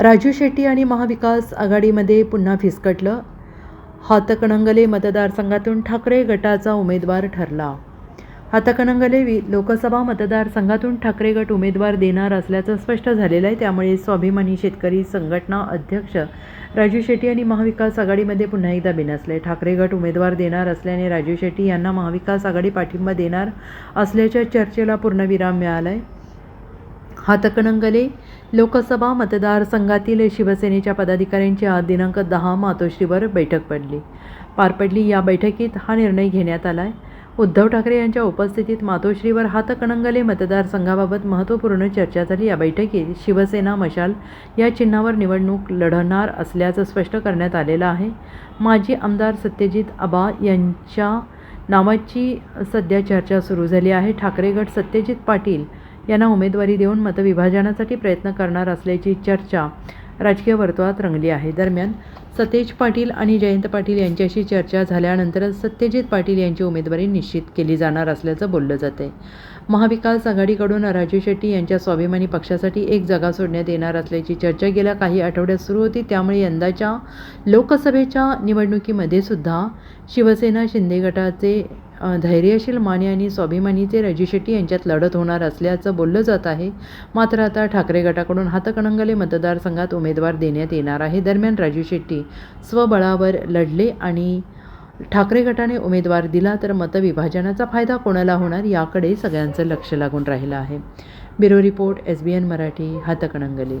राजू शेट्टी आणि महाविकास आघाडीमध्ये पुन्हा फिसकटलं. हातकणंगले मतदारसंघातून ठाकरे गटाचा उमेदवार ठरला. हातकणंगले वि लोकसभा मतदारसंघातून ठाकरे गट उमेदवार देणार असल्याचं स्पष्ट झालेलं आहे. त्यामुळे स्वाभिमानी शेतकरी संघटना अध्यक्ष राजू शेट्टी आणि महाविकास आघाडीमध्ये पुन्हा एकदा बिनसले. ठाकरे गट उमेदवार देणार असल्याने राजू शेट्टी यांना महाविकास आघाडी पाठिंबा देणार असल्याच्या चर्चेला पूर्णविराम मिळाला आहे हातकणंगले लोकसभा मतदारसंघातील शिवसेनेच्या पदाधिकाऱ्यांची आज दिनांक दहा मातोश्रीवर बैठक पडली. पार पडली. या बैठकीत हा निर्णय घेण्यात आला आहे उद्धव ठाकरे यांच्या उपस्थितीत मातोश्रीवर हातकणंगले मतदारसंघाबाबत महत्त्वपूर्ण चर्चा झाली. या बैठकीत शिवसेना मशाल या चिन्हावर निवडणूक लढणार असल्याचं स्पष्ट करण्यात आलेलं आहे. माजी आमदार सत्यजित आबा यांच्या नावाची सध्या चर्चा सुरू झाली आहे. ठाकरे गट सत्यजित पाटील यांना उमेदवारी देऊन मतविभाजनासाठी प्रयत्न करणार असल्याची चर्चा राजकीय वर्तुळात रंगली आहे. दरम्यान सतेज पाटील आणि जयंत पाटील यांच्याशी चर्चा झाल्यानंतरच सत्यजित पाटील यांची उमेदवारी निश्चित केली जाणार असल्याचं बोललं जाते महाविकास आघाडीकडून राजू शेट्टी यांच्या स्वाभिमानी पक्षासाठी एक जागा सोडण्यात येणार असल्याची चर्चा गेल्या काही आठवड्यात सुरू होती. त्यामुळे यंदाच्या लोकसभेच्या निवडणुकीमध्ये सुद्धा शिवसेना शिंदे गटाचे धैर्यशील माने आणि स्वाभिमानीचे राजू शेट्टी यांच्यात लढत होणार असल्याचं बोललं जात आहे. मात्र आता ठाकरे गटाकडून हातकणंगले मतदारसंघात उमेदवार देण्यात येणार आहे. दरम्यान राजू शेट्टी स्वबळावर लढले आणि ठाकरे गटाने उमेदवार दिला तर मतविभाजनाचा फायदा कोणाला होणार याकडे सगळ्यांचं लक्ष लागून राहिलं आहे. Bureau report S B N Marathi Hatkanangale.